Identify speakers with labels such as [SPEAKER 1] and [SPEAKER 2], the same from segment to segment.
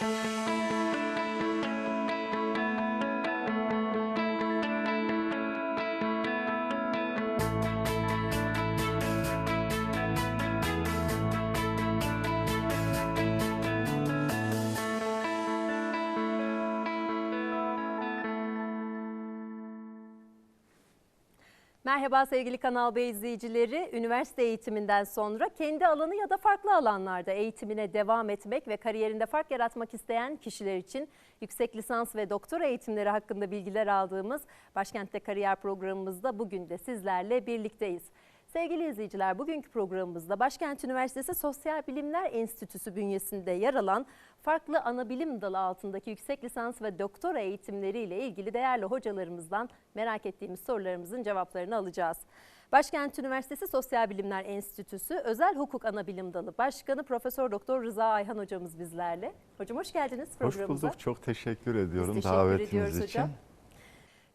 [SPEAKER 1] Thank you. Merhaba sevgili Kanal B izleyicileri. Üniversite eğitiminden sonra kendi alanı ya da farklı alanlarda eğitimine devam etmek ve kariyerinde fark yaratmak isteyen kişiler için yüksek lisans ve doktora eğitimleri hakkında bilgiler aldığımız Başkent'te Kariyer programımızda bugün de sizlerle birlikteyiz. Sevgili izleyiciler bugünkü programımızda Başkent Üniversitesi Sosyal Bilimler Enstitüsü bünyesinde yer alan farklı ana bilim dalı altındaki yüksek lisans ve doktora eğitimleriyle ilgili değerli hocalarımızdan merak ettiğimiz sorularımızın cevaplarını alacağız. Başkent Üniversitesi Sosyal Bilimler Enstitüsü Özel Hukuk Anabilim Dalı Başkanı Profesör Doktor Rıza Ayhan hocamız bizlerle. Hocam hoş geldiniz
[SPEAKER 2] Hoş
[SPEAKER 1] programımıza.
[SPEAKER 2] bulduk. Çok teşekkür ediyorum
[SPEAKER 1] teşekkür
[SPEAKER 2] davetiniz
[SPEAKER 1] ediyoruz
[SPEAKER 2] için.
[SPEAKER 1] hocam.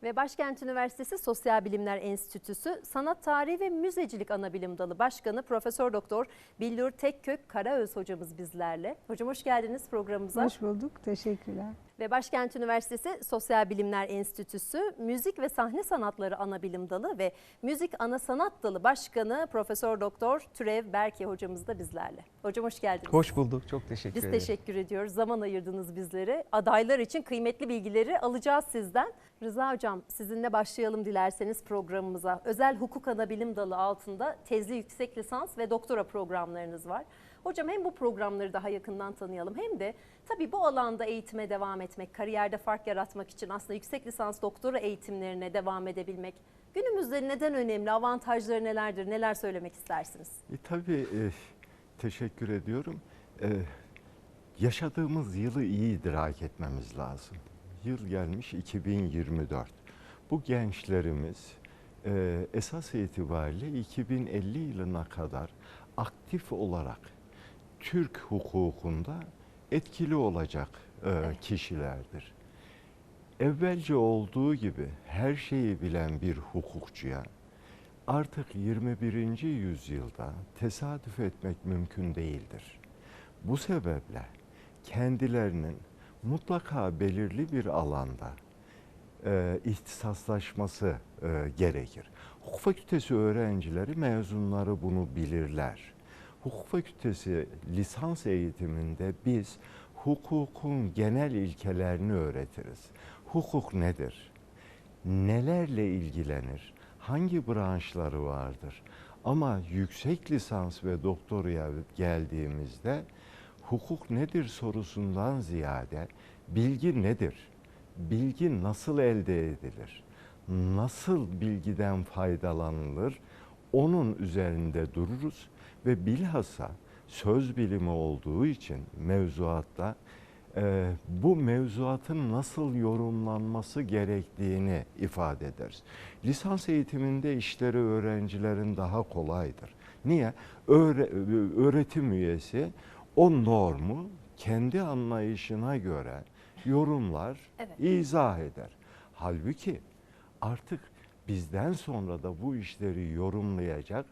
[SPEAKER 1] Ve Başkent Üniversitesi Sosyal Bilimler Enstitüsü Sanat Tarihi ve Müzecilik Anabilim Dalı Başkanı Profesör Doktor Billur Tekkök Karaöz hocamız bizlerle. Hocam hoş geldiniz programımıza.
[SPEAKER 3] Hoş bulduk. Teşekkürler.
[SPEAKER 1] Ve Başkent Üniversitesi Sosyal Bilimler Enstitüsü Müzik ve Sahne Sanatları Anabilim Dalı ve Müzik Ana Sanat Dalı Başkanı Profesör Doktor Türev Berke hocamız da bizlerle. Hocam hoş geldiniz.
[SPEAKER 4] Hoş bulduk. Çok teşekkür
[SPEAKER 1] Biz
[SPEAKER 4] ederim.
[SPEAKER 1] teşekkür ediyoruz. Zaman ayırdınız bizlere. Adaylar için kıymetli bilgileri alacağız sizden. Rıza Hocam sizinle başlayalım dilerseniz programımıza. Özel Hukuk Anabilim Dalı altında tezli yüksek lisans ve doktora programlarınız var. Hocam hem bu programları daha yakından tanıyalım hem de tabii bu alanda eğitime devam etmek, kariyerde fark yaratmak için aslında yüksek lisans doktora eğitimlerine devam edebilmek günümüzde neden önemli, avantajları nelerdir, neler söylemek istersiniz?
[SPEAKER 2] E, tabii e, teşekkür ediyorum. E, yaşadığımız yılı iyi idrak etmemiz lazım. Yıl gelmiş 2024. Bu gençlerimiz e, esas itibariyle 2050 yılına kadar aktif olarak Türk hukukunda etkili olacak e, kişilerdir. Evvelce olduğu gibi her şeyi bilen bir hukukçuya artık 21. yüzyılda tesadüf etmek mümkün değildir. Bu sebeple kendilerinin mutlaka belirli bir alanda e, ihtisaslaşması e, gerekir. Hukuk fakültesi öğrencileri, mezunları bunu bilirler. Hukuk fakültesi lisans eğitiminde biz hukukun genel ilkelerini öğretiriz. Hukuk nedir? Nelerle ilgilenir? Hangi branşları vardır? Ama yüksek lisans ve doktoraya geldiğimizde hukuk nedir sorusundan ziyade bilgi nedir? Bilgi nasıl elde edilir? Nasıl bilgiden faydalanılır? Onun üzerinde dururuz ve bilhassa söz bilimi olduğu için mevzuatta e, bu mevzuatın nasıl yorumlanması gerektiğini ifade ederiz. Lisans eğitiminde işleri öğrencilerin daha kolaydır. Niye? Öğre- öğretim üyesi o normu kendi anlayışına göre yorumlar,
[SPEAKER 1] Evet.
[SPEAKER 2] izah eder. Halbuki artık bizden sonra da bu işleri yorumlayacak,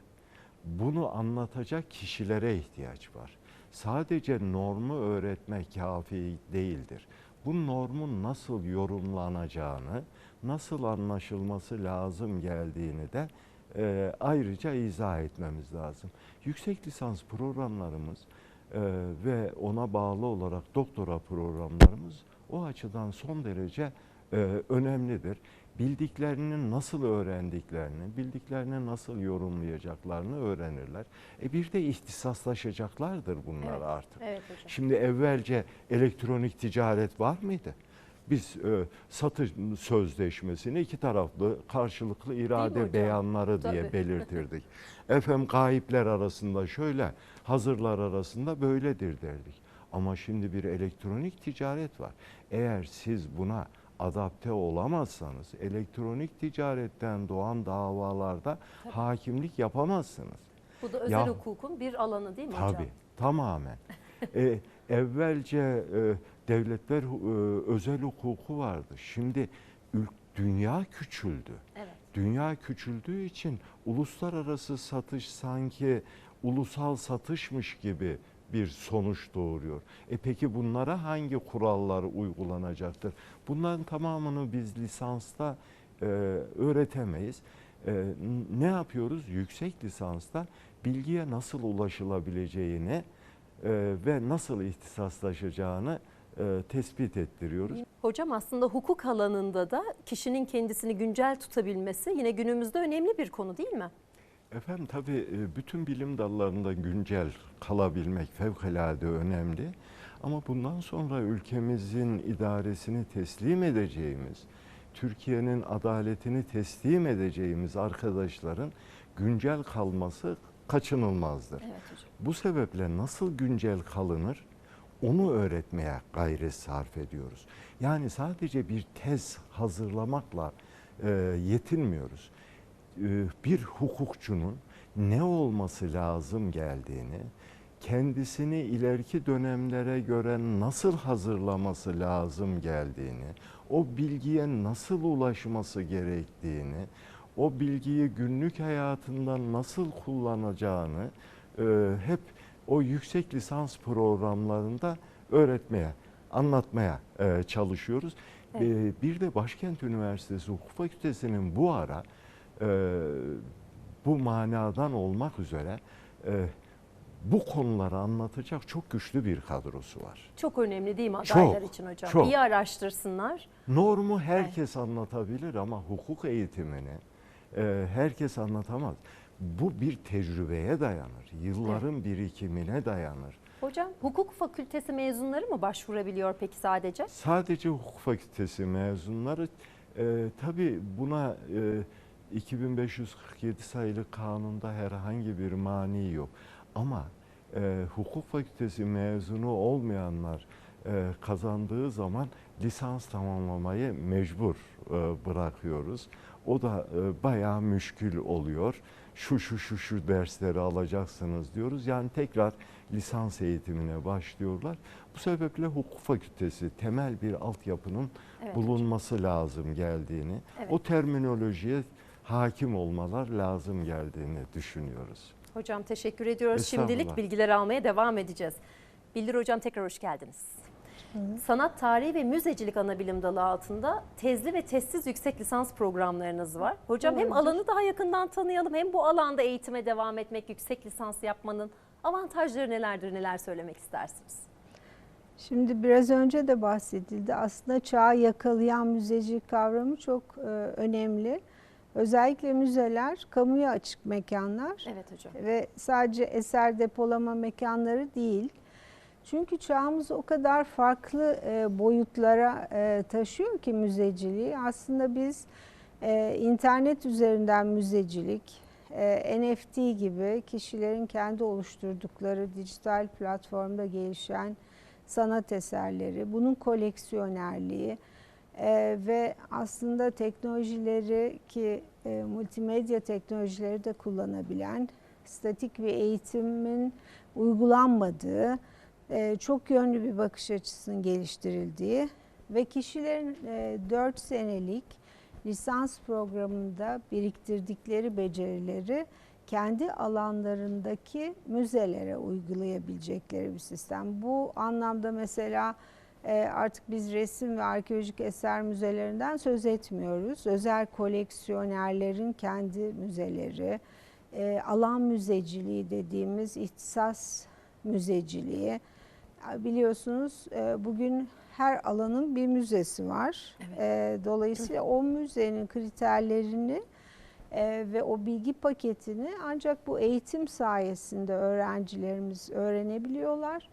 [SPEAKER 2] bunu anlatacak kişilere ihtiyaç var. Sadece normu öğretmek kafi değildir. Bu normun nasıl yorumlanacağını, nasıl anlaşılması lazım geldiğini de e, ayrıca izah etmemiz lazım. Yüksek lisans programlarımız e, ve ona bağlı olarak doktora programlarımız o açıdan son derece e, önemlidir. Bildiklerini nasıl öğrendiklerini, bildiklerini nasıl yorumlayacaklarını öğrenirler. E bir de ihtisaslaşacaklardır bunlar
[SPEAKER 1] Evet,
[SPEAKER 2] artık.
[SPEAKER 1] Evet hocam.
[SPEAKER 2] Şimdi evvelce elektronik ticaret var mıydı? Biz e, satış sözleşmesini iki taraflı karşılıklı irade beyanları diye
[SPEAKER 1] Tabii.
[SPEAKER 2] belirtirdik. Efendim gayipler arasında şöyle, hazırlar arasında böyledir derdik. Ama şimdi bir elektronik ticaret var. Eğer siz buna adapte olamazsanız elektronik ticaretten doğan davalarda hakimlik yapamazsınız.
[SPEAKER 1] Bu da özel
[SPEAKER 2] Ya-
[SPEAKER 1] hukukun bir alanı değil mi hocam?
[SPEAKER 2] Tabii, tamamen. e, evvelce e, devletler e, özel hukuku vardı. Şimdi ül- dünya küçüldü.
[SPEAKER 1] Evet.
[SPEAKER 2] Dünya küçüldüğü için uluslararası satış sanki ulusal satışmış gibi bir sonuç doğuruyor. E peki bunlara hangi kurallar uygulanacaktır? Bunların tamamını biz lisansta e, öğretemeyiz. E, ne yapıyoruz? Yüksek lisansta bilgiye nasıl ulaşılabileceğini e, ve nasıl ihtisaslaşacağını e, tespit ettiriyoruz.
[SPEAKER 1] Hocam aslında hukuk alanında da kişinin kendisini güncel tutabilmesi yine günümüzde önemli bir konu değil mi?
[SPEAKER 2] Efendim tabii e, bütün bilim dallarında güncel kalabilmek fevkalade önemli. Ama bundan sonra ülkemizin idaresini teslim edeceğimiz, Türkiye'nin adaletini teslim edeceğimiz arkadaşların güncel kalması kaçınılmazdır.
[SPEAKER 1] Evet hocam.
[SPEAKER 2] Bu sebeple nasıl güncel kalınır onu öğretmeye gayret sarf ediyoruz. Yani sadece bir tez hazırlamakla e, yetinmiyoruz. E, bir hukukçunun ne olması lazım geldiğini, kendisini ileriki dönemlere göre nasıl hazırlaması lazım geldiğini, o bilgiye nasıl ulaşması gerektiğini, o bilgiyi günlük hayatında nasıl kullanacağını e, hep o yüksek lisans programlarında öğretmeye, anlatmaya e, çalışıyoruz.
[SPEAKER 1] Evet.
[SPEAKER 2] E, bir de Başkent Üniversitesi Hukuk Fakültesi'nin bu ara e, bu manadan olmak üzere e, bu konuları anlatacak çok güçlü bir kadrosu var.
[SPEAKER 1] Çok önemli değil mi
[SPEAKER 2] Çok,
[SPEAKER 1] adaylar için hocam?
[SPEAKER 2] çok.
[SPEAKER 1] İyi araştırsınlar.
[SPEAKER 2] Normu herkes anlatabilir ama hukuk eğitimini e, herkes anlatamaz. Bu bir tecrübeye dayanır, yılların birikimine dayanır.
[SPEAKER 1] Hocam hukuk fakültesi mezunları mı başvurabiliyor peki sadece?
[SPEAKER 2] Sadece hukuk fakültesi mezunları e, tabii buna e, 2547 sayılı kanunda herhangi bir mani yok. Ama e, hukuk fakültesi mezunu olmayanlar e, kazandığı zaman lisans tamamlamayı mecbur e, bırakıyoruz. O da e, bayağı müşkül oluyor. Şu şu şu şu dersleri alacaksınız diyoruz. Yani tekrar lisans eğitimine başlıyorlar. Bu sebeple hukuk fakültesi temel bir altyapının
[SPEAKER 1] Evet
[SPEAKER 2] bulunması lazım geldiğini,
[SPEAKER 1] Evet.
[SPEAKER 2] o terminolojiye hakim olmalar lazım geldiğini düşünüyoruz.
[SPEAKER 1] Hocam teşekkür ediyoruz. Şimdilik bilgiler almaya devam edeceğiz. Bildir hocam tekrar hoş geldiniz. Sanat tarihi ve müzecilik ana bilim dalı altında tezli ve tezsiz yüksek lisans programlarınız var. Hocam hem
[SPEAKER 3] Doğrudur.
[SPEAKER 1] alanı daha yakından tanıyalım hem bu alanda eğitime devam etmek, yüksek lisans yapmanın avantajları nelerdir, neler söylemek istersiniz?
[SPEAKER 3] Şimdi biraz önce de bahsedildi. Aslında çağı yakalayan müzecilik kavramı çok e, önemli. Özellikle müzeler kamuya açık mekanlar
[SPEAKER 1] Evet hocam.
[SPEAKER 3] ve sadece eser depolama mekanları değil. Çünkü çağımız o kadar farklı e, boyutlara e, taşıyor ki müzeciliği. Aslında biz e, internet üzerinden müzecilik, e, NFT gibi kişilerin kendi oluşturdukları dijital platformda gelişen sanat eserleri, bunun koleksiyonerliği e, ve aslında teknolojileri ki e, multimedya teknolojileri de kullanabilen, statik bir eğitimin uygulanmadığı, e, çok yönlü bir bakış açısının geliştirildiği ve kişilerin e, 4 senelik lisans programında biriktirdikleri becerileri kendi alanlarındaki müzelere uygulayabilecekleri bir sistem. Bu anlamda mesela artık biz resim ve arkeolojik eser müzelerinden söz etmiyoruz. Özel koleksiyonerlerin kendi müzeleri, e, alan müzeciliği dediğimiz ihtisas müzeciliği. Biliyorsunuz e, bugün her alanın bir müzesi var.
[SPEAKER 1] Evet.
[SPEAKER 3] E, Dolayısıyla o müzenin kriterlerini e, ve o bilgi paketini ancak bu eğitim sayesinde öğrencilerimiz öğrenebiliyorlar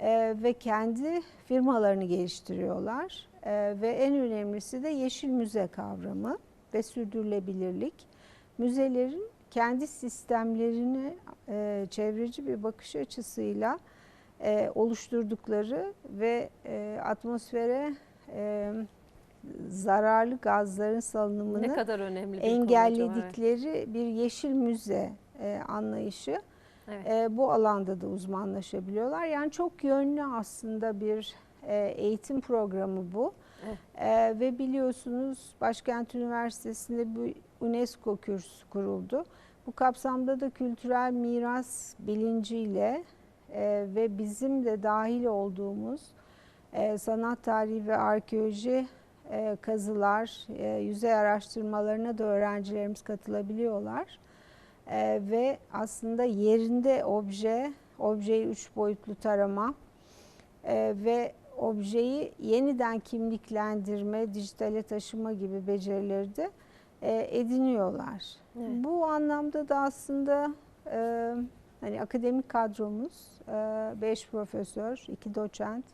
[SPEAKER 3] E, ve kendi firmalarını geliştiriyorlar. E, ve en önemlisi de yeşil müze kavramı ve sürdürülebilirlik. Müzelerin kendi sistemlerini e, çevreci bir bakış açısıyla e, oluşturdukları ve e, atmosfere e, zararlı gazların
[SPEAKER 1] Ne
[SPEAKER 3] salınımını
[SPEAKER 1] kadar önemli bir
[SPEAKER 3] engelledikleri bir yeşil müze e, anlayışı
[SPEAKER 1] Evet.
[SPEAKER 3] e, bu alanda da uzmanlaşabiliyorlar. Yani çok yönlü aslında bir e, eğitim programı bu.
[SPEAKER 1] Evet.
[SPEAKER 3] E, ve biliyorsunuz Başkent Üniversitesi'nde bu UNESCO kürsü kuruldu. Bu kapsamda da kültürel miras bilinciyle e, ve bizim de dahil olduğumuz e, sanat tarihi ve arkeoloji e, kazılar, e, yüzey araştırmalarına da öğrencilerimiz katılabiliyorlar. E, ve aslında yerinde obje, objeyi üç boyutlu tarama e, ve objeyi yeniden kimliklendirme, dijitale taşıma gibi becerileri de e, ediniyorlar.
[SPEAKER 1] Evet.
[SPEAKER 3] Bu anlamda da aslında e, hani akademik kadromuz 5 profesör, 2 doçent,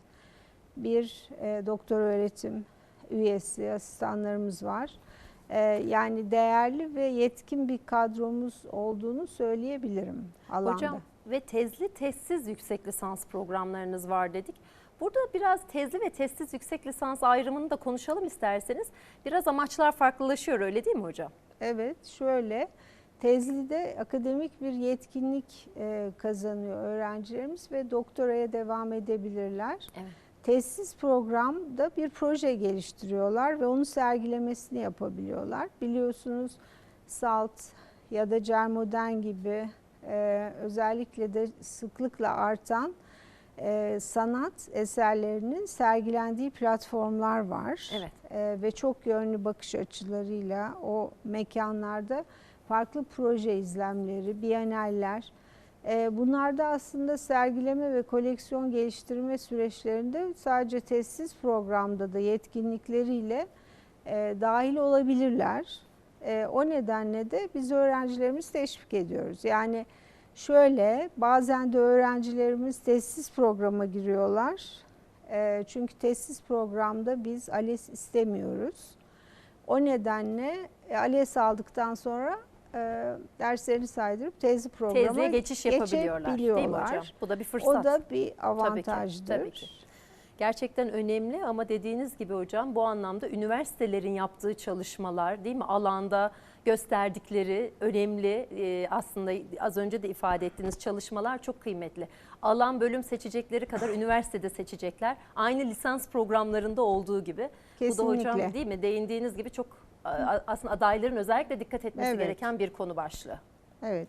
[SPEAKER 3] bir e, doktor öğretim üyesi, asistanlarımız var. E, yani değerli ve yetkin bir kadromuz olduğunu söyleyebilirim alanda.
[SPEAKER 1] Hocam ve tezli tezsiz yüksek lisans programlarınız var dedik. Burada biraz tezli ve tezsiz yüksek lisans ayrımını da konuşalım isterseniz. Biraz amaçlar farklılaşıyor öyle değil mi hocam?
[SPEAKER 3] Evet, şöyle tezlide akademik bir yetkinlik e, kazanıyor öğrencilerimiz ve doktoraya devam edebilirler.
[SPEAKER 1] Evet.
[SPEAKER 3] Tesis programda bir proje geliştiriyorlar ve onu sergilemesini yapabiliyorlar. Biliyorsunuz SALT ya da Cermoden gibi e, özellikle de sıklıkla artan e, sanat eserlerinin sergilendiği platformlar var.
[SPEAKER 1] Evet.
[SPEAKER 3] E, ve çok yönlü bakış açılarıyla o mekanlarda farklı proje izlemleri, biyenaller, e, bunlar da aslında sergileme ve koleksiyon geliştirme süreçlerinde sadece tesis programda da yetkinlikleriyle e, dahil olabilirler. E, o nedenle de biz öğrencilerimizi teşvik ediyoruz. Yani şöyle bazen de öğrencilerimiz tesis programa giriyorlar. E, çünkü tesis programda biz ALES istemiyoruz. O nedenle ALES aldıktan sonra e, derslerini saydırıp tezli programa
[SPEAKER 1] Tezliğe geçiş yapabiliyorlar değil mi hocam? Bu da bir fırsat.
[SPEAKER 3] O da bir
[SPEAKER 1] Tabii ki,
[SPEAKER 3] avantajdır.
[SPEAKER 1] tabii ki. Gerçekten önemli ama dediğiniz gibi hocam bu anlamda üniversitelerin yaptığı çalışmalar değil mi? Alanda gösterdikleri önemli e, aslında az önce de ifade ettiğiniz çalışmalar çok kıymetli. Alan bölüm seçecekleri kadar üniversitede seçecekler. Aynı lisans programlarında olduğu gibi. Bu da hocam
[SPEAKER 3] Kesinlikle.
[SPEAKER 1] değil mi? Değindiğiniz gibi çok aslında adayların özellikle dikkat etmesi
[SPEAKER 3] Evet.
[SPEAKER 1] gereken bir konu başlığı.
[SPEAKER 3] Evet.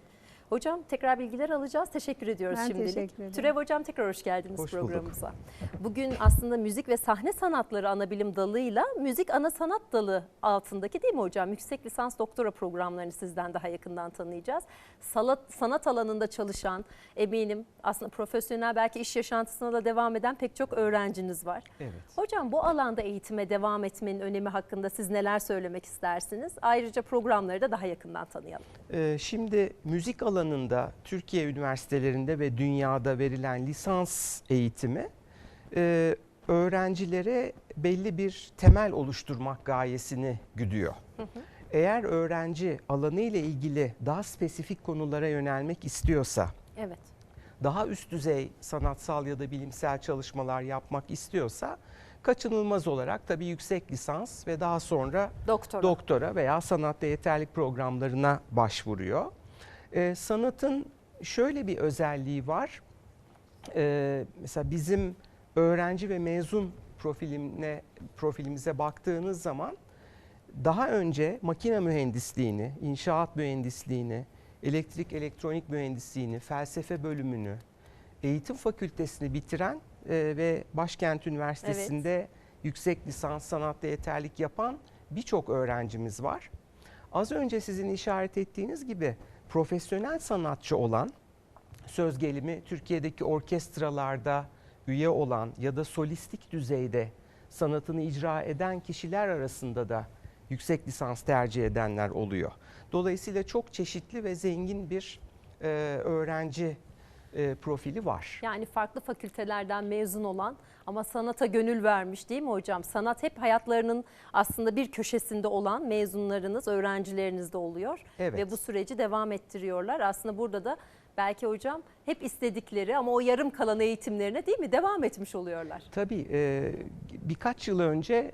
[SPEAKER 1] Hocam tekrar bilgiler alacağız. Teşekkür ediyoruz
[SPEAKER 3] Ben
[SPEAKER 1] şimdilik.
[SPEAKER 3] teşekkür ederim.
[SPEAKER 1] Türev Hocam tekrar hoş geldiniz
[SPEAKER 2] Hoş bulduk.
[SPEAKER 1] programımıza. Bugün aslında müzik ve sahne sanatları ana bilim dalıyla müzik ana sanat dalı altındaki değil mi hocam? Yüksek lisans doktora programlarını sizden daha yakından tanıyacağız. Salat, sanat alanında çalışan eminim aslında profesyonel belki iş yaşantısına da devam eden pek çok öğrenciniz var.
[SPEAKER 2] Evet.
[SPEAKER 1] Hocam bu alanda eğitime devam etmenin önemi hakkında siz neler söylemek istersiniz? Ayrıca programları da daha yakından tanıyalım.
[SPEAKER 4] Ee, Şimdi müzik alanında Türkiye üniversitelerinde ve dünyada verilen lisans eğitimi e, öğrencilere belli bir temel oluşturmak gayesini güdüyor. Eğer öğrenci alanı ile ilgili daha spesifik konulara yönelmek istiyorsa,
[SPEAKER 1] Evet.
[SPEAKER 4] daha üst düzey sanatsal ya da bilimsel çalışmalar yapmak istiyorsa kaçınılmaz olarak tabii yüksek lisans ve daha sonra
[SPEAKER 1] Doktora.
[SPEAKER 4] doktora veya sanatta yeterlik programlarına başvuruyor. Ee, sanatın şöyle bir özelliği var. Ee, mesela bizim öğrenci ve mezun profiline profilimize baktığınız zaman daha önce makine mühendisliğini, inşaat mühendisliğini, elektrik elektronik mühendisliğini, felsefe bölümünü, eğitim fakültesini bitiren e, ve Başkent Üniversitesi'nde yüksek lisans sanatta yeterlik yapan birçok öğrencimiz var. Az önce sizin işaret ettiğiniz gibi profesyonel sanatçı olan, söz gelimi Türkiye'deki orkestralarda üye olan ya da solistik düzeyde sanatını icra eden kişiler arasında da yüksek lisans tercih edenler oluyor. Dolayısıyla çok çeşitli ve zengin bir e, öğrenci e, profili var.
[SPEAKER 1] Yani farklı fakültelerden mezun olan ama sanata gönül vermiş değil mi hocam? Sanat hep hayatlarının aslında bir köşesinde olan mezunlarınız, öğrencileriniz de oluyor.
[SPEAKER 4] Evet.
[SPEAKER 1] Ve bu süreci devam ettiriyorlar. Aslında burada da belki hocam hep istedikleri ama o yarım kalan eğitimlerine değil mi devam etmiş oluyorlar.
[SPEAKER 4] Tabii e, birkaç yıl önce e,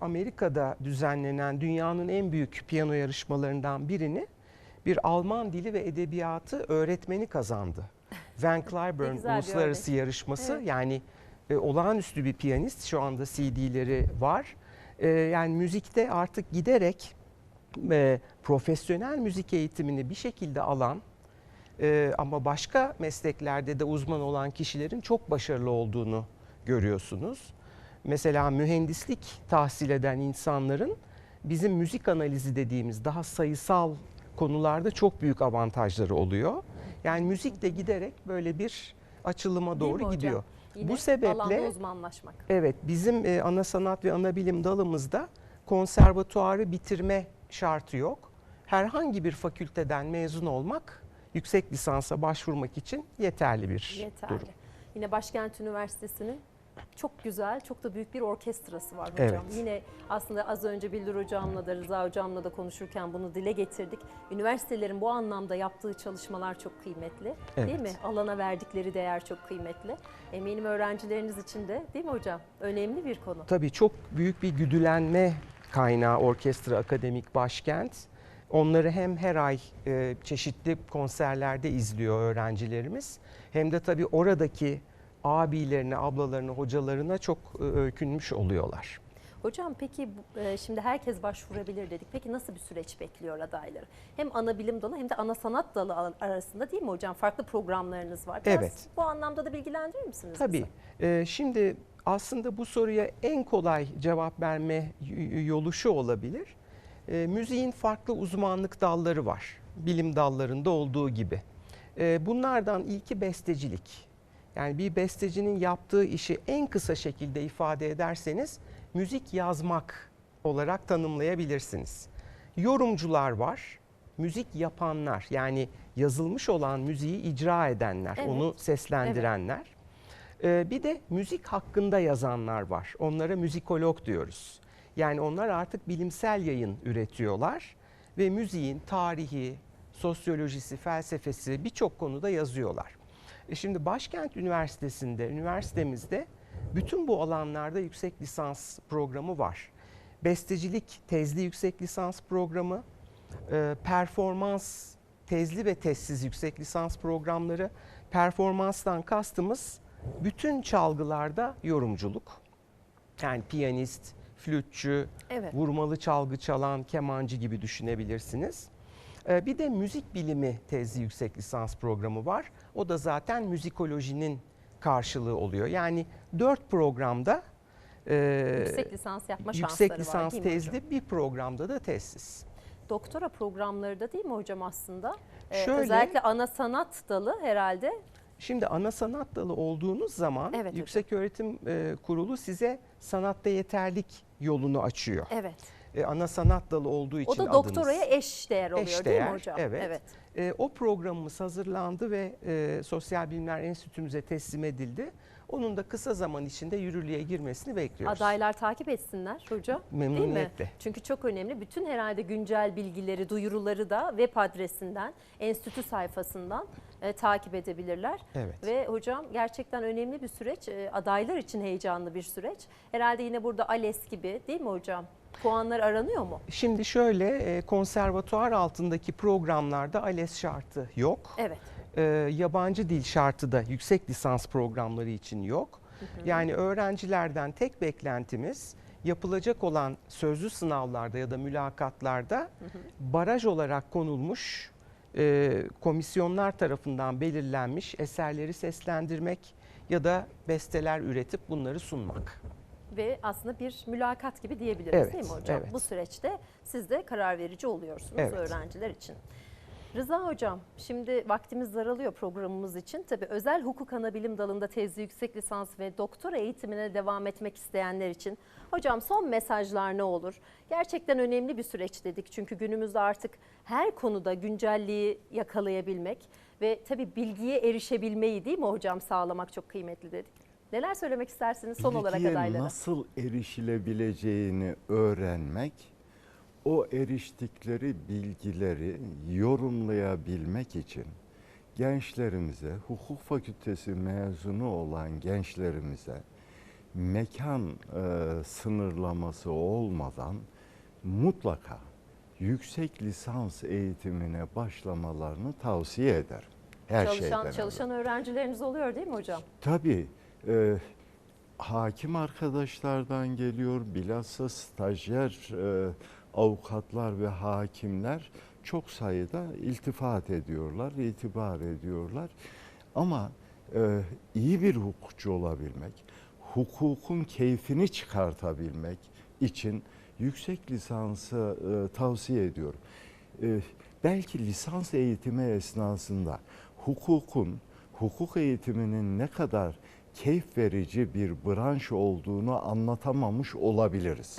[SPEAKER 4] Amerika'da düzenlenen dünyanın en büyük piyano yarışmalarından birini bir Alman dili ve edebiyatı öğretmeni kazandı. Van Cliburn
[SPEAKER 1] güzel bir
[SPEAKER 4] Uluslararası Yarışması
[SPEAKER 1] Evet.
[SPEAKER 4] yani e, olağanüstü bir piyanist şu anda CD'leri var. E, yani müzikte artık giderek e, profesyonel müzik eğitimini bir şekilde alan Ee, ama başka mesleklerde de uzman olan kişilerin çok başarılı olduğunu görüyorsunuz. Mesela mühendislik tahsil eden insanların bizim müzik analizi dediğimiz daha sayısal konularda çok büyük avantajları oluyor. Yani müzikle giderek böyle bir açılıma
[SPEAKER 1] Değil mi
[SPEAKER 4] doğru
[SPEAKER 1] hocam?
[SPEAKER 4] gidiyor.
[SPEAKER 1] Yine
[SPEAKER 4] Bu sebeple-
[SPEAKER 1] uzmanlaşmak.
[SPEAKER 4] Evet, bizim e, ana sanat ve ana bilim dalımızda konservatuarı bitirme şartı yok. Herhangi bir fakülteden mezun olmak yüksek lisansa başvurmak için yeterli bir
[SPEAKER 1] Yeterli.
[SPEAKER 4] durum.
[SPEAKER 1] Yine Başkent Üniversitesi'nin çok güzel, çok da büyük bir orkestrası var hocam.
[SPEAKER 4] Evet.
[SPEAKER 1] Yine aslında az önce Bildir Hocam'la da Rıza Hocam'la da konuşurken bunu dile getirdik. Üniversitelerin bu anlamda yaptığı çalışmalar çok kıymetli. Değil
[SPEAKER 4] Evet.
[SPEAKER 1] mi? Alana verdikleri değer çok kıymetli. Eminim öğrencileriniz için de değil mi hocam? Önemli bir konu.
[SPEAKER 4] Tabii çok büyük bir güdülenme kaynağı orkestra akademik başkent. Onları hem her ay e, çeşitli konserlerde izliyor öğrencilerimiz. Hem de tabii oradaki abilerine, ablalarına, hocalarına çok e, öykünmüş oluyorlar.
[SPEAKER 1] Hocam peki e, şimdi herkes başvurabilir dedik. Peki nasıl bir süreç bekliyor adayları? Hem ana bilim dalı hem de ana sanat dalı ar- arasında değil mi hocam? Farklı programlarınız var. Biraz
[SPEAKER 4] Evet.
[SPEAKER 1] Bu anlamda da bilgilendirir misiniz
[SPEAKER 4] Tabii. Ee, şimdi aslında bu soruya en kolay cevap verme yolu şu olabilir. Ee, müziğin farklı uzmanlık dalları var. Bilim dallarında olduğu gibi. Ee, bunlardan ilki bestecilik. Yani bir bestecinin yaptığı işi en kısa şekilde ifade ederseniz müzik yazmak olarak tanımlayabilirsiniz. Yorumcular var. Müzik yapanlar yani yazılmış olan müziği icra edenler,
[SPEAKER 1] Evet.
[SPEAKER 4] onu seslendirenler. Ee, bir de müzik hakkında yazanlar var. Onlara müzikolog diyoruz. Yani onlar artık bilimsel yayın üretiyorlar ve müziğin tarihi, sosyolojisi, felsefesi birçok konuda yazıyorlar. E şimdi Başkent Üniversitesi'nde, üniversitemizde bütün bu alanlarda yüksek lisans programı var. Bestecilik tezli yüksek lisans programı, e, performans tezli ve tezsiz yüksek lisans programları. Performanstan kastımız bütün çalgılarda yorumculuk. Yani piyanist, flütçü,
[SPEAKER 1] Evet.
[SPEAKER 4] vurmalı çalgı çalan, kemancı gibi düşünebilirsiniz. Ee, Bir de müzik bilimi tezli yüksek lisans programı var. O da zaten müzikolojinin karşılığı oluyor. Yani dört programda e,
[SPEAKER 1] Yüksek lisans yapma şansları
[SPEAKER 4] yüksek
[SPEAKER 1] var
[SPEAKER 4] lisans
[SPEAKER 1] değil mi hocam?
[SPEAKER 4] tezli bir programda da tezsiz.
[SPEAKER 1] Doktora programları da değil mi hocam aslında? Ee,
[SPEAKER 4] Şöyle-
[SPEAKER 1] özellikle ana sanat dalı herhalde.
[SPEAKER 4] Şimdi ana sanat dalı olduğunuz zaman
[SPEAKER 1] Evet hocam.
[SPEAKER 4] Yüksek Öğretim e, Kurulu size sanatta yeterlik yolunu açıyor.
[SPEAKER 1] Evet.
[SPEAKER 4] E, ana sanat dalı olduğu için
[SPEAKER 1] O da
[SPEAKER 4] adınız.
[SPEAKER 1] doktoraya eş değer oluyor değil mi hocam?
[SPEAKER 4] evet. E, o programımız hazırlandı ve e, Sosyal Bilimler Enstitümüze teslim edildi. Onun da kısa zaman içinde yürürlüğe girmesini bekliyoruz.
[SPEAKER 1] Adaylar takip etsinler hocam. Değil mi?
[SPEAKER 4] Memnuniyetle.
[SPEAKER 1] Çünkü çok önemli. Bütün herhalde güncel bilgileri, duyuruları da web adresinden, enstitü sayfasından e, takip edebilirler.
[SPEAKER 4] Evet.
[SPEAKER 1] Ve hocam gerçekten önemli bir süreç. E, adaylar için heyecanlı bir süreç. Herhalde yine burada ALES gibi değil mi hocam? Puanlar aranıyor mu?
[SPEAKER 4] Şimdi şöyle e, konservatuar altındaki programlarda ALES şartı yok.
[SPEAKER 1] Evet.
[SPEAKER 4] E, yabancı dil şartı da yüksek lisans programları için yok. Yani öğrencilerden tek beklentimiz yapılacak olan sözlü sınavlarda ya da mülakatlarda baraj olarak konulmuş e, komisyonlar tarafından belirlenmiş eserleri seslendirmek ya da besteler üretip bunları sunmak.
[SPEAKER 1] Ve aslında bir mülakat gibi diyebiliriz
[SPEAKER 4] Evet,
[SPEAKER 1] değil mi hocam?
[SPEAKER 4] evet.
[SPEAKER 1] Bu süreçte siz de karar verici oluyorsunuz
[SPEAKER 4] Evet.
[SPEAKER 1] öğrenciler için. Rıza Hocam, şimdi vaktimiz daralıyor programımız için. Tabii özel hukuk anabilim dalında tezli yüksek lisans ve doktora eğitimine devam etmek isteyenler için. Hocam son mesajlar ne olur? Gerçekten önemli bir süreç dedik. Çünkü günümüzde artık her konuda güncelliği yakalayabilmek ve tabii bilgiye erişebilmeyi değil mi hocam sağlamak çok kıymetli dedik. Neler söylemek istersiniz son olarak adaylara?
[SPEAKER 2] nasıl erişilebileceğini öğrenmek, o eriştikleri bilgileri yorumlayabilmek için gençlerimize, hukuk fakültesi mezunu olan gençlerimize mekan e, sınırlaması olmadan mutlaka yüksek lisans eğitimine başlamalarını tavsiye ederim. Her şeyden
[SPEAKER 1] çalışan,
[SPEAKER 2] evvel.
[SPEAKER 1] çalışan öğrencileriniz oluyor değil mi hocam?
[SPEAKER 2] Tabii. E, hakim arkadaşlardan geliyor, bilhassa stajyer e, avukatlar ve hakimler çok sayıda iltifat ediyorlar, itibar ediyorlar. Ama e, iyi bir hukukçu olabilmek, hukukun keyfini çıkartabilmek için yüksek lisansı e, tavsiye ediyorum. E, belki lisans eğitimi esnasında hukukun, hukuk eğitiminin ne kadar keyif verici bir branş olduğunu anlatamamış olabiliriz.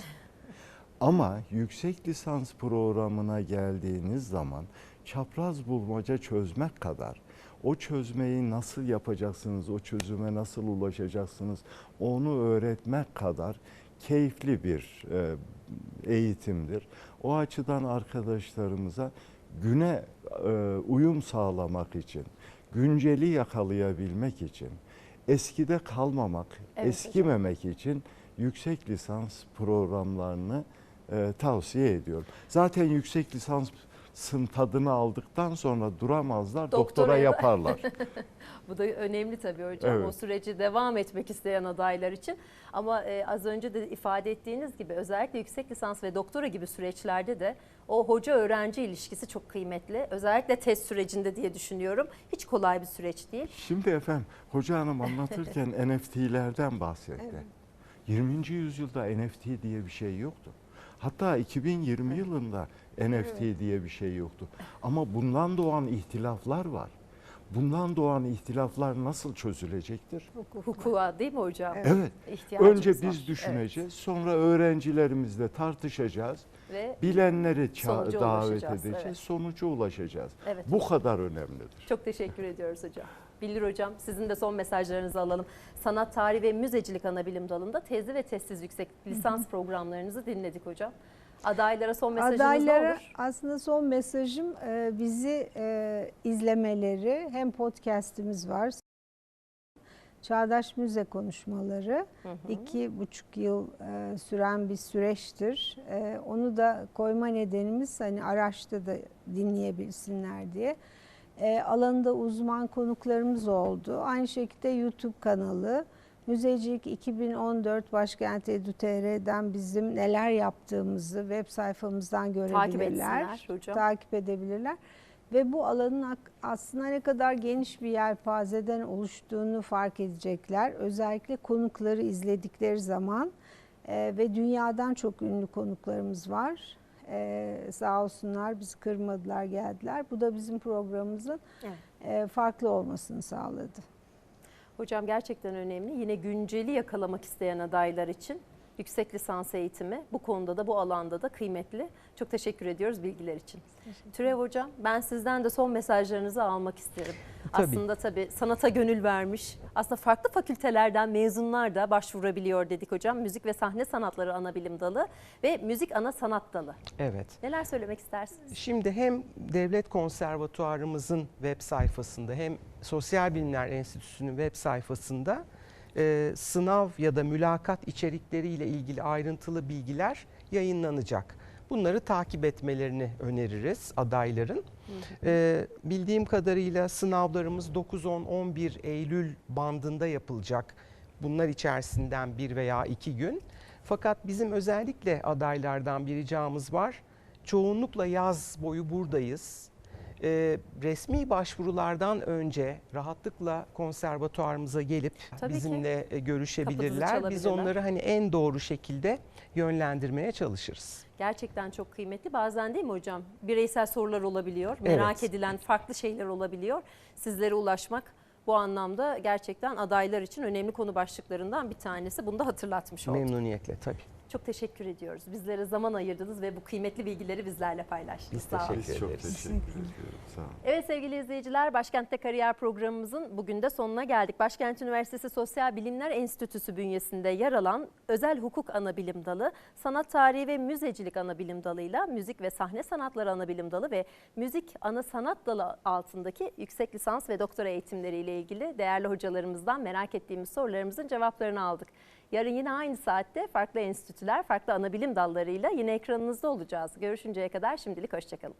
[SPEAKER 2] Ama yüksek lisans programına geldiğiniz zaman çapraz bulmaca çözmek kadar o çözmeyi nasıl yapacaksınız, o çözüme nasıl ulaşacaksınız onu öğretmek kadar keyifli bir e, eğitimdir. O açıdan arkadaşlarımıza güne e, uyum sağlamak için, günceli yakalayabilmek için, eskide kalmamak,
[SPEAKER 1] Evet
[SPEAKER 2] eskimemek için yüksek lisans programlarını e, tavsiye ediyorum. Zaten yüksek lisansın tadını aldıktan sonra duramazlar, doktora,
[SPEAKER 1] Doktoraya da-
[SPEAKER 2] yaparlar.
[SPEAKER 1] Bu da önemli tabii hocam.
[SPEAKER 2] Evet.
[SPEAKER 1] O süreci devam etmek isteyen adaylar için. Ama e, az önce de ifade ettiğiniz gibi özellikle yüksek lisans ve doktora gibi süreçlerde de o hoca öğrenci ilişkisi çok kıymetli. Özellikle test sürecinde diye düşünüyorum. Hiç kolay bir süreç değil.
[SPEAKER 2] Şimdi efendim hoca hanım anlatırken NFT'lerden bahsetti. 20. yüzyılda NFT diye bir şey yoktu. Hatta 2020 yılında NFT diye bir şey yoktu. Ama bundan doğan ihtilaflar var. Bundan doğan ihtilaflar nasıl çözülecektir?
[SPEAKER 1] Hukuka değil mi hocam?
[SPEAKER 2] Evet.
[SPEAKER 1] İhtiyacımız
[SPEAKER 2] Önce
[SPEAKER 1] var.
[SPEAKER 2] biz düşüneceğiz, sonra öğrencilerimizle tartışacağız.
[SPEAKER 1] Evet.
[SPEAKER 2] Bilenleri davet edeceğiz,
[SPEAKER 1] evet.
[SPEAKER 2] sonuca ulaşacağız.
[SPEAKER 1] Evet.
[SPEAKER 2] Bu kadar önemlidir.
[SPEAKER 1] Çok teşekkür ediyoruz hocam. Bilir hocam sizin de son mesajlarınızı alalım. Sanat tarihi ve müzecilik anabilim dalında tezli ve testsiz yüksek lisans programlarınızı dinledik hocam. Adaylara son mesajınız
[SPEAKER 3] Adaylara
[SPEAKER 1] olur?
[SPEAKER 3] aslında son mesajım e, bizi e, izlemeleri hem podcast'imiz var. Çağdaş Müze konuşmaları iki buçuk yıl e, süren bir süreçtir. E, onu da koyma nedenimiz hani araçta da dinleyebilsinler diye. E, alanında uzman konuklarımız oldu. Aynı şekilde YouTube kanalı. Müzecilik 2014 Başkent Edu.tr'den bizim neler yaptığımızı web sayfamızdan görebilirler.
[SPEAKER 1] Takip hocam.
[SPEAKER 3] Takip edebilirler. Ve bu alanın aslında ne kadar geniş bir yelpazeden oluştuğunu fark edecekler. Özellikle konukları izledikleri zaman e, ve dünyadan çok ünlü konuklarımız var. E, sağ olsunlar bizi kırmadılar geldiler. Bu da bizim programımızın
[SPEAKER 1] Evet.
[SPEAKER 3] e, farklı olmasını sağladı.
[SPEAKER 1] Hocam gerçekten önemli. Yine günceli yakalamak isteyen adaylar için yüksek lisans eğitimi bu konuda da bu alanda da kıymetli. Çok teşekkür ediyoruz bilgiler için. Türev hocam ben sizden de son mesajlarınızı almak isterim.
[SPEAKER 4] Tabii.
[SPEAKER 1] Aslında tabii sanata gönül vermiş. Aslında farklı fakültelerden mezunlar da başvurabiliyor dedik hocam. Müzik ve sahne sanatları ana bilim dalı ve müzik ana sanat dalı.
[SPEAKER 4] Evet.
[SPEAKER 1] Neler söylemek istersiniz?
[SPEAKER 4] Şimdi hem Devlet Konservatuarımızın web sayfasında hem Sosyal Bilimler Enstitüsü'nün web sayfasında e, sınav ya da mülakat içerikleriyle ilgili ayrıntılı bilgiler yayınlanacak. Bunları takip etmelerini öneririz adayların. E, bildiğim kadarıyla sınavlarımız 9-10-11 Eylül bandında yapılacak. Bunlar içerisinden bir veya iki gün. Fakat bizim özellikle adaylardan bir ricamız var. Çoğunlukla yaz boyu buradayız. Ee, resmi başvurulardan önce rahatlıkla konservatuarımıza gelip
[SPEAKER 1] Tabii ki.
[SPEAKER 4] bizimle e, görüşebilirler.
[SPEAKER 1] Kapınızı
[SPEAKER 4] Biz onları hani en doğru şekilde yönlendirmeye çalışırız.
[SPEAKER 1] Gerçekten çok kıymetli. Bazen değil mi hocam? Bireysel sorular olabiliyor. Merak
[SPEAKER 4] Evet.
[SPEAKER 1] edilen farklı şeyler olabiliyor. Sizlere ulaşmak bu anlamda gerçekten adaylar için önemli konu başlıklarından bir tanesi. Bunu da hatırlatmış olduk.
[SPEAKER 4] Memnuniyetle tabii.
[SPEAKER 1] Çok teşekkür ediyoruz. Bizlere zaman ayırdınız ve bu kıymetli bilgileri bizlerle paylaştınız.
[SPEAKER 4] Biz
[SPEAKER 1] Sağ
[SPEAKER 4] teşekkür
[SPEAKER 2] Biz çok
[SPEAKER 4] ederiz.
[SPEAKER 2] teşekkür ediyoruz. Sağ olun.
[SPEAKER 1] Evet sevgili izleyiciler, Başkent'te Kariyer programımızın bugün de sonuna geldik. Başkent Üniversitesi Sosyal Bilimler Enstitüsü bünyesinde yer alan Özel Hukuk Anabilim Dalı, Sanat Tarihi ve Müzecilik Anabilim Dalı'yla Müzik ve Sahne Sanatları Anabilim Dalı ve Müzik Ana Sanat Dalı altındaki yüksek lisans ve doktora eğitimleriyle ilgili değerli hocalarımızdan merak ettiğimiz sorularımızın cevaplarını aldık. Yarın yine aynı saatte farklı enstitüler, farklı anabilim dallarıyla yine ekranınızda olacağız. Görüşünceye kadar şimdilik hoşçakalın.